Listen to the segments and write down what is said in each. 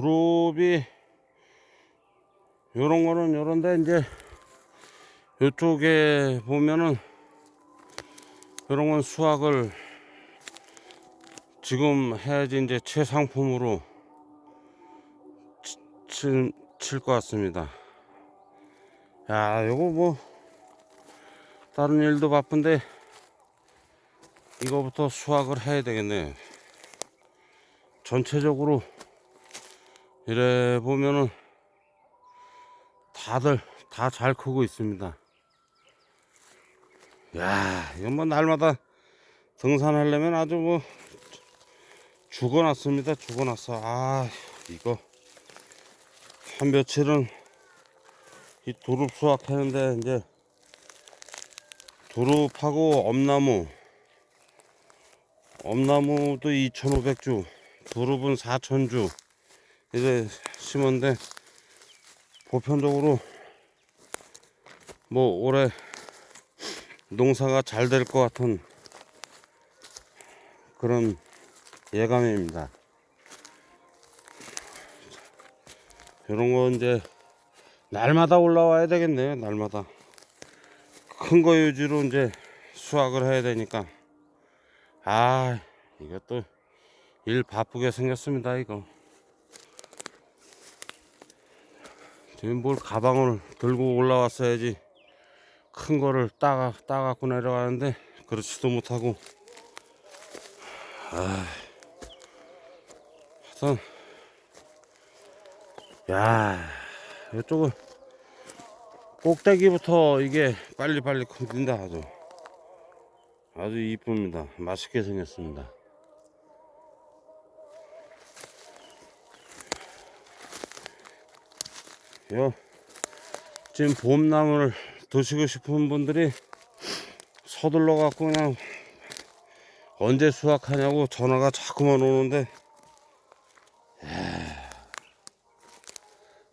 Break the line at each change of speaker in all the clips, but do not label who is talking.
두릅이 요런 거는 요런데 이제 요쪽에 보면은 요런 건 수확을 지금 해야지 이제 최상품으로 칠 것 같습니다. 야, 요거 뭐 다른 일도 바쁜데 이거부터 수확을 해야 되겠네. 전체적으로 이래 보면은 다들 다 잘 크고 있습니다. 야, 이건 뭐 날마다 등산하려면 아주 뭐 죽어놨습니다. 죽어놨어. 아, 이거 한 며칠은 이 두릅 수확하는데 이제 두릅하고 엄나무 엄나무도 2,500주 두릅은 4,000주 이제 심었는데 보편적으로 뭐 올해 농사가 잘 될 것 같은 그런 예감입니다. 이런 거 이제 날마다 올라와야 되겠네요. 날마다 큰 거 유지로 이제 수확을 해야 되니까 아 이것도 일 바쁘게 생겼습니다. 이거 지금 뭘 가방을 들고 올라왔어야지 큰 거를 따가 따갖고 내려가는데 그렇지도 못하고. 아 하여튼 야 이쪽은 꼭대기부터 이게 빨리빨리 커진다 아주. 아주 이쁩니다. 맛있게 생겼습니다 요. 지금 봄나무를 드시고 싶은 분들이 서둘러 갖고 그냥 언제 수확하냐고 전화가 자꾸만 오는데 야,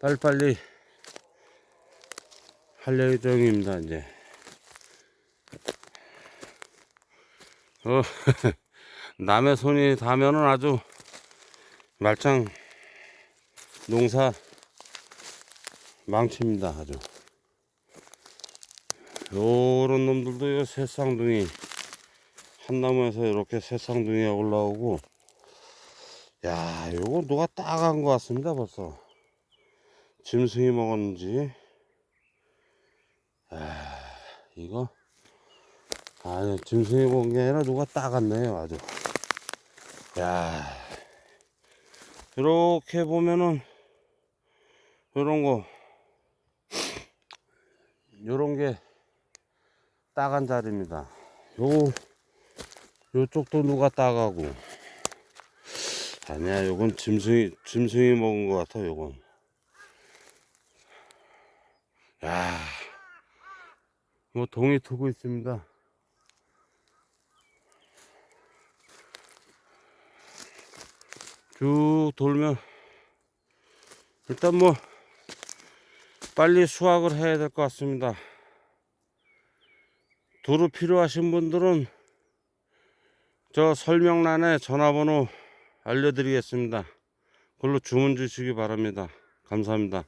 빨리빨리 할 예정입니다 이제. 어, 남의 손이 닿으면은 아주 말짱 농사 망칩니다 아주. 요런 놈들도 요 새쌍둥이. 한 나무에서 이렇게 새쌍둥이가 올라오고. 야 요거 누가 따간 것 같습니다 벌써. 짐승이 먹었는지. 아 이거? 아니 짐승이 먹은 게 아니라 누가 따갔네요 아주. 야. 이렇게 보면은 요런 거 요런 게 따간 자리입니다. 요, 요쪽도 누가 따가고. 아니야, 요건 짐승이, 짐승이 먹은 것 같아, 요건. 야, 뭐 동이 트고 있습니다. 쭉 돌면, 일단 뭐, 빨리 수확을 해야 될 것 같습니다. 도로 필요하신 분들은 저 설명란에 전화번호 알려드리겠습니다. 그걸로 주문 주시기 바랍니다. 감사합니다.